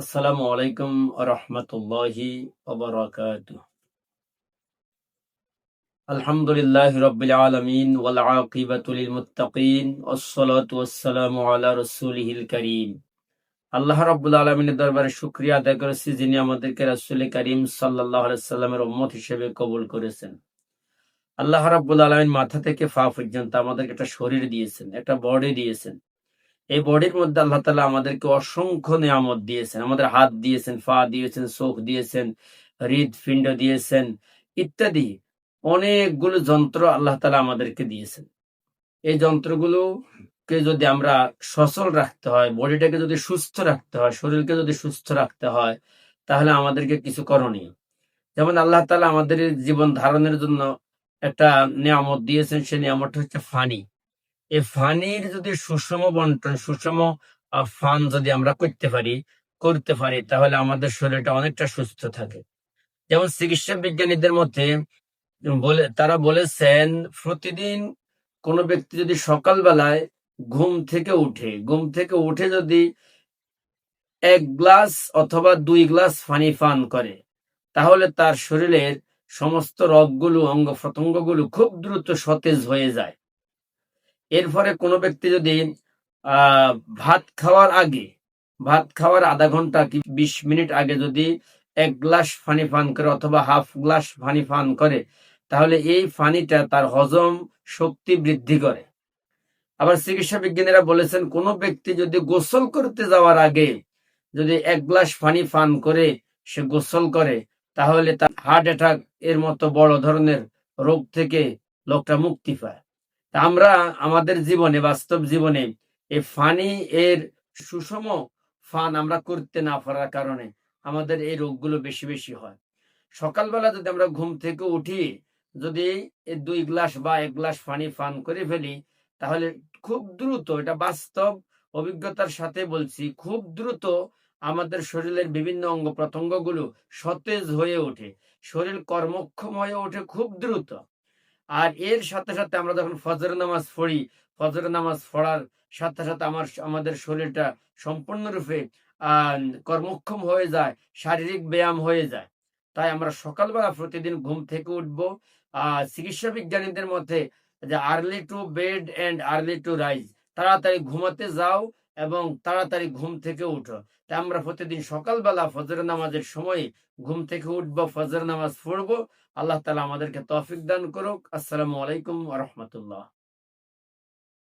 আসসালামু আলাইকুম রহমতুল্লাহি আলহামদুলিল্লাহ রবিল আলমিন ওয়াল আকিবাতুল মুত্তাকিন ওয়াসসালাতু আলা রাসূলিহিল কারীম। আল্লাহ রাব্বুল আলামিনের দরবারে শুকরিয়া আদায় করেছি যিনি আমাদেরকে রাসূল করিম আলাইহি সাল্লামের উম্মত হিসেবে কবুল করেছেন। আল্লাহ রাব্বুল আলামিন মাথা থেকে পা পর্যন্ত আমাদেরকে একটা শরীর দিয়েছেন, একটা বডি দিয়েছেন। এই বডির মধ্যে আল্লাহ তালা আমাদেরকে অসংখ্য নিয়ামত দিয়েছেন। আমাদের হাত দিয়েছেন ফা দিয়েছেন, চোখ দিয়েছেন হৃদপিণ্ড দিয়েছেন ইত্যাদি অনেকগুলো যন্ত্র আল্লাহ তালা আমাদেরকে দিয়েছেন। এই যন্ত্রগুলোকে যদি আমরা সচল রাখতে হয়, বডিটাকে যদি সুস্থ রাখতে হয়, শরীরকে যদি সুস্থ রাখতে হয়, তাহলে আমাদেরকে কিছু করণীয়। যেমন আল্লাহ তালা আমাদের জীবন ধারণের জন্য একটা নিয়ামত দিয়েছেন, সে নিয়ামতটা হচ্ছে ফানি। এই ফানির যদি সুষম বন্টন সুষম ফান যদি আমরা করতে পারি করতে পারি, তাহলে আমাদের শরীরটা অনেকটা সুস্থ থাকে। যেমন চিকিৎসা বিজ্ঞানীদের মধ্যে বলে, তারা বলেছেন, প্রতিদিন কোনো ব্যক্তি যদি সকালবেলায় ঘুম থেকে উঠে, ঘুম থেকে উঠে যদি এক গ্লাস অথবা দুই গ্লাস পানি পান করে, তাহলে তার শরীরের সমস্ত রোগগুলো অঙ্গ প্রত্যঙ্গগুলো খুব দ্রুত সতেজ হয়ে যায়। এরপরে কোনো ব্যক্তি যদি ভাত খাওয়ার আগে, ভাত খাওয়ার আধা ঘণ্টা কি বিশ মিনিট আগে যদি এক গ্লাস পানি পান করে অথবা হাফ গ্লাস পানি পান করে, তাহলে এই পানিটা তার হজম শক্তি বৃদ্ধি করে। আবার চিকিৎসা বিজ্ঞানীরা বলেছেন, কোনো ব্যক্তি যদি গোসল করতে যাওয়ার আগে যদি এক গ্লাস পানি পান করে সে গোসল করে, তাহলে তার হার্ট অ্যাটাক এর মতো বড় ধরনের রোগ থেকে লোকটা মুক্তি পায়। আমরা আমাদের জীবনে, বাস্তব জীবনে এই ফানি এর সুষম ফান আমরা করতে না পারার কারণে আমাদের এই রোগগুলো বেশি বেশি হয়। সকালবেলা যদি আমরা ঘুম থেকে উঠি, যদি দুই গ্লাস বা এক গ্লাস পানি পান করে ফেলি, তাহলে খুব দ্রুত, এটা বাস্তব অভিজ্ঞতার সাথে বলছি, খুব দ্রুত আমাদের শরীরের বিভিন্ন অঙ্গ প্রত্যঙ্গগুলো সতেজ হয়ে ওঠে। শরীর কর্মক্ষম হয়ে ওঠে খুব দ্রুত। আর এর সাথে সাথে আমরা যখন ফজর নামাজ পড়ি ফজর নামাজ পড়ার সাথে সাথে আমার আমাদের শরীরটা সম্পূর্ণরূপে কর্মক্ষম হয়ে যায়, শারীরিক ব্যায়াম হয়ে যায়। তাই আমরা সকালবেলা প্রতিদিন ঘুম থেকে উঠব চিকিৎসা বিজ্ঞানীদের মধ্যে যে, early to bed and early to rise তাড়াতাড়ি ঘুমাতে যাও এবং তাড়াতাড়ি ঘুম থেকে উঠো। তাই আমরা প্রতিদিন সকালবেলা ফজর নামাজের সময় ঘুম থেকে উঠবো, ফজর নামাজ পড়ব। আল্লাহ তালা আমাদেরকে তফিক দান করুক। আসসালামু আলাইকুম রহমতুল্লাহ।